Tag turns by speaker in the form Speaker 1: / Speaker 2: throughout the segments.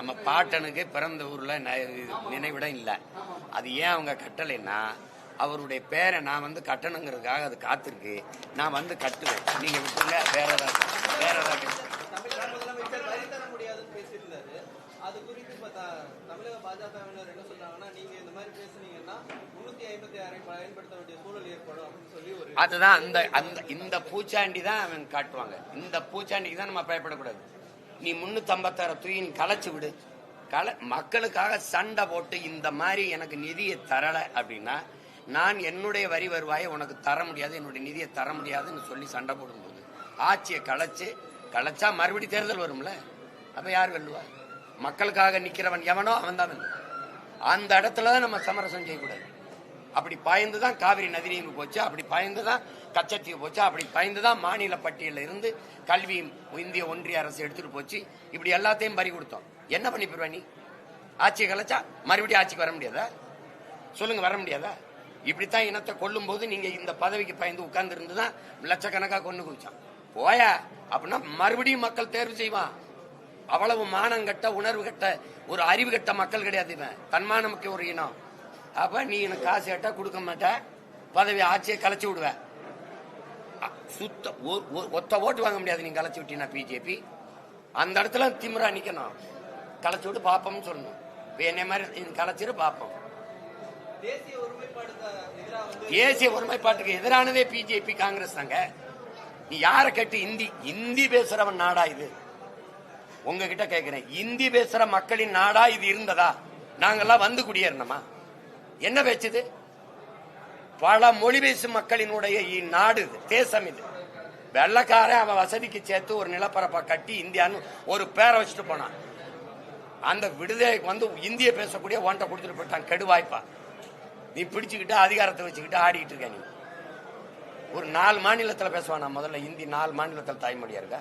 Speaker 1: நம்ம பாட்டனுக்கு பிறந்த ஊர்ல நினைவிடம் இல்லை. அது ஏன் அவங்க கட்டலைன்னா அவருடைய பேரை நான் வந்து கட்டணுங்கிறதுக்காக அது காத்திருக்கு. நான் வந்து கட்டுவேன். நீங்க விட்டுங்க வேற ஏதாவது வேற ஏதாவது
Speaker 2: அது குறித்து தமிழக பாஜகவினர் என்ன நீங்க இந்த மாதிரி பேசுனீங்கன்னா முன்னூத்தி ஐம்பத்தி ஆறை பயன்படுத்த வேண்டிய சூழல் ஏற்படும் அப்படின்னு சொல்லி ஒரு
Speaker 1: அதுதான் அந்த அந்த இந்த பூச்சாண்டி தான் அவன் காட்டுவாங்க. இந்த பூச்சாண்டிக்கு தான் நம்ம பயப்படக்கூடாது. நீ முன்னூத்தம்பத்தாறு தூயின் களைச்சு விடு. கலை மக்களுக்காக சண்டை போட்டு இந்த மாதிரி எனக்கு நிதியை தரல அப்படின்னா நான் என்னுடைய வரி வருவாயை உனக்கு தர முடியாது என்னுடைய நிதியை தர முடியாதுன்னு சொல்லி சண்டை போடும்போது ஆட்சியை களைச்சு களைச்சா மறுபடி தேர்தல் வரும்ல? அப்ப யார் வெல்லுவா? மக்களுக்காக நிக்கிறவன் எவனோ அவன் தான் அந்த இடத்துல தான் நம்ம சமரசம் செய்யக்கூடாது. அப்படி பாய்ந்து தான் காவிரி நதிநீர் போச்சு அப்படி பாய்ந்து தான் கச்சத்தீவு போச்சு. அப்படி பயந்து தான் மாநில பட்டியலில் இருந்து கல்வி இந்திய ஒன்றிய அரசு எடுத்துகிட்டு போச்சு. இப்படி எல்லாத்தையும் பறி கொடுத்தோம். என்ன பண்ணி போயிருவ நீ? ஆட்சியை கலைச்சா மறுபடியும் ஆட்சிக்கு வர முடியாதா? சொல்லுங்க வர முடியாதா? இப்படித்தான் இனத்தை கொல்லும் போது நீங்க இந்த பதவிக்கு பயந்து உட்கார்ந்து இருந்து தான் லட்சக்கணக்காக கொண்டு குவிச்சான் போயா? அப்படின்னா மறுபடியும் மக்கள் தேர்வு செய்வான். அவ்வளவு மானம் கட்ட உணர்வு கட்ட ஒரு அறிவு கட்ட மக்கள் கிடையாது இவன். தன்மானமுக்கு ஒரு இனம். அப்ப நீ எனக்கு காசு கேட்டா கொடுக்க மாட்ட. பதவி ஆட்சியை கலைச்சு விடுவேன் சுத்த ஒத்த ஓட்டு வாங்க முடியாது. நீ கலைச்சு விட்டீங்கன்னா பிஜேபி அந்த இடத்துல திமிரா நிக்கணும். கலைச்சு விட்டு பாப்போம்னு சொல்லணும். என்னை மாதிரி நீ கலைச்சிரு பாப்போம்.
Speaker 2: தேசிய
Speaker 1: ஒருமைப்பாட்டுக்கு எதிரானதே பிஜேபி காங்கிரஸ் தாங்க. நீ யாரை கேட்டு இந்தி இந்தி பேசுறவன் நாடா இது? உங்ககிட்ட கேக்குறேன். இந்தி பேசுற மக்களின் நாடா இது இருந்ததா? நாங்கெல்லாம் வந்து குடியேறணுமா? என்ன பேச்சுது பல மொழி பேசும் மக்களினுடைய இந்நாடு இது. தேசம் இது. வெள்ளக்காரன் அவன் வசதிக்கு சேர்த்து ஒரு நிலப்பரப்பை கட்டி இந்தியான்னு ஒரு பேரை வச்சுட்டு போனான். அந்த விடுதலை வந்து இந்திய பேசக்கூடிய ஒன்றை கொடுத்துட்டு போயிட்டான் கெடுவாய்ப்பா நீ பிடிச்சுக்கிட்டு அதிகாரத்தை வச்சுக்கிட்டு ஆடிக்கிட்டு இருக்க நீ. ஒரு நாலு மாநிலத்தில் பேசுவானா முதல்ல? இந்தி நாலு மாநிலத்தில் தாய்மொழியா இருக்கா?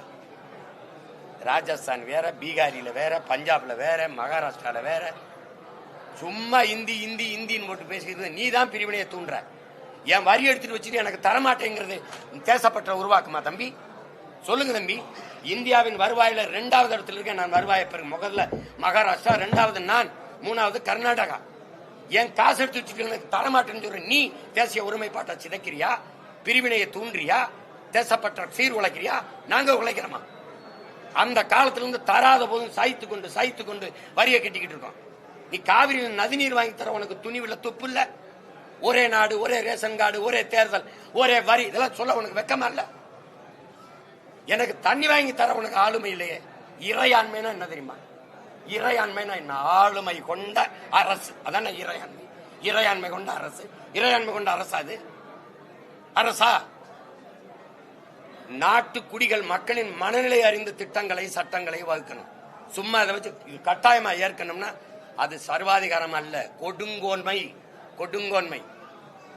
Speaker 1: ராஜஸ்தான் வேற பீகாரியில் வேற பஞ்சாப்ல வேற மகாராஷ்டிராவில் வேற. சும்மா இந்தி இந்தி இந்தின்னு போட்டு பேசிக்கிறது நீ தான் பிரிவினையை தூண்டுற. என் வரி எடுத்துட்டு வச்சுட்டு எனக்கு தரமாட்டேங்கிறது தேசப்பற்ற உருவாக்குமா தம்பி? சொல்லுங்க தம்பி. இந்தியாவின் வருவாயில ரெண்டாவது இடத்துல இருக்கேன். நான் வருவாயை பிறகு முதல்ல மகாராஷ்டிரா ரெண்டாவது நான் மூணாவது கர்நாடகா. என் காசு எடுத்து வச்சுட்டு எனக்கு தரமாட்டேன்னு சொல்ற நீ தேசிய ஒருமைப்பாட்டை சிதைக்கிறியா? பிரிவினையை தூண்டுறியா? தேசப்பற்ற சீர் உழைக்கிறியா நாங்க உழைக்கிறோமா? அந்த காலத்துல இருந்து தராத போதும் சாய்த்து கொண்டு சாய்த்து கொண்டு வரியை கட்டிக்கிட்டு இருக்கோம். நீ காவிரி நதிநீர் வாங்கி தர உனக்கு துணிவுல தொப்பு இல்லை? ஒரே நாடு ஒரே ரேஷன் கார்டு ஒரே தேர்தல் ஒரே வரி. இதெல்லாம் சொல்ல உனக்கு வெக்கமா இல்ல? எனக்கு தண்ணி வாங்கி தர உனக்கு ஆளுமை இல்லையே. இறையாண்மைனா என்ன தெரியுமா? இறையாண்மைனா என்ன? ஆளுமை கொண்ட அரசு. அதான இறையாண்மை. இறையாண்மை கொண்ட அரசு. இறையாண்மை கொண்ட அரசா அது? அரசா? நாட்டு குடிகள் மக்களின் மனநிலை அறிந்து திட்டங்களை சட்டங்களை வகுக்கணும். சும்மா அதை வச்சு கட்டாயமா ஏற்கனம்னா அது சர்வாதிகாரம் அல்ல. கொடுங்கோன்மை. கொடுங்கோன்மை.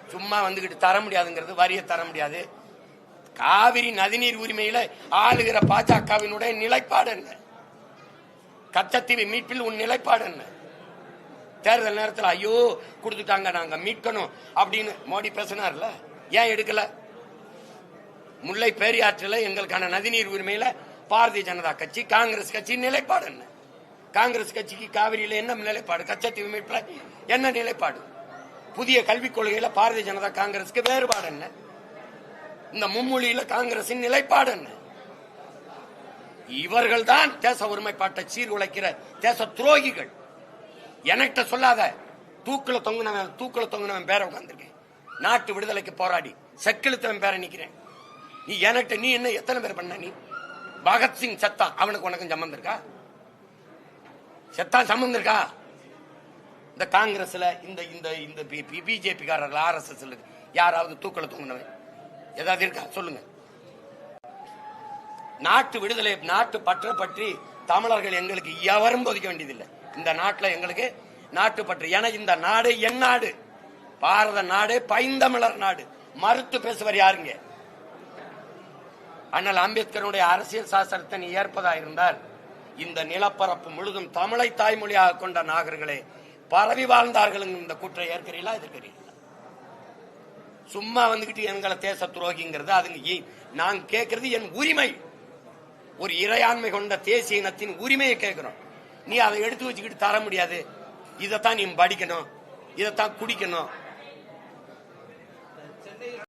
Speaker 1: சும்மா வந்துகிட்டு தர முடியாதுங்கிறது வரியை தர முடியாது. காவிரி நதிநீர் உரிமையில ஆளுகிற பாஜகவினுடைய நிலைப்பாடு என்ன? கச்சத்தீவு மீட்பில் உன் நிலைப்பாடு என்ன? தேர்தல் நேரத்தில் ஐயோ கொடுத்துட்டாங்க நாங்க மீட்கணும் அப்படின்னு மோடி பேசினார்ல. ஏன் எடுக்கல? முல்லை பெரியாற்றில் எங்களுக்கான நதிநீர் உரிமையில பாரதிய ஜனதா கட்சி காங்கிரஸ் கட்சி நிலைப்பாடு என்ன? காங்கிரஸ் கட்சிக்கு காவிரியில என்ன நிலைப்பாடு? கச்சத்தீவு மீட்பில் என்ன நிலைப்பாடு? புதிய கல்விக் கொள்கையில பாரதிய ஜனதா காங்கிரஸ்க்கு வேறுபாடு என்ன? இந்த மும்மொழியில காங்கிரசின் நிலைப்பாடு என்ன? இவர்கள் தான் தேச ஒருமைப்பாட்டை சீர்குலைக்கிற தேச துரோகிகள். எனக்கிட்ட சொல்லாத தூக்கில தொங்குனவன் தூக்கில தொங்குனவன் பேர உட்காந்துருக்கேன் நாட்டு விடுதலைக்கு போராடி செக்கிழுத்தவன் பேர நிக்கிறேன். நீ எனக்கிட்ட நீ என்ன எத்தனை பேர் பண்ண நீ? பகத்சிங் செத்தான் அவனுக்கு உனக்கும் சம்மந்திருக்கா செத்தா செத்தான் சம்மந்தம் இருக்கா? இந்த காங்கிரஸ்ல இந்த இந்த இந்த பிஜேபி காரர்கள் ஆர் எஸ் எஸ் யாராவது தூக்கல தூங்கினவன்? ஏதாவது இருக்கா? சொல்லுங்க. நாட்டு விடுதலை நாட்டு பற்ற பற்றி தமிழர்கள் எங்களுக்கு எவரும் பொதிக்க வேண்டியதில்லை. இந்த நாட்டில் எங்களுக்கு நாட்டு பற்று. என இந்த நாடு என் நாடு. பாரத நாடு பைந்தமிழர் நாடு. மறுத்து பேசுவர் யாருங்க? அண்ணல் அம்பேத்கருடைய அரசியல் சாஸ்திரத்தை நீ ஏற்பதா இருந்தால் இந்த நிலப்பரப்பு முழுதும் தமிழை தாய்மொழியாக கொண்ட நாகர்களே பரவி வாழ்ந்தார்கள் இந்த குற்றம் ஏற்கிறீங்களா எதிர்க்கிறீங்களா சும்மா வந்துகிட்டு எங்களை தேச துரோகிங்கிறது அதுங்க நான் கேட்கறது என் உரிமை. ஒரு இறையாண்மை கொண்ட தேசிய இனத்தின் உரிமையை கேட்கிறோம். நீ அதை எடுத்து வச்சுக்கிட்டு தர முடியாது. இதைத்தான் நீ படிக்கணும். இதைத்தான் குடிக்கணும்.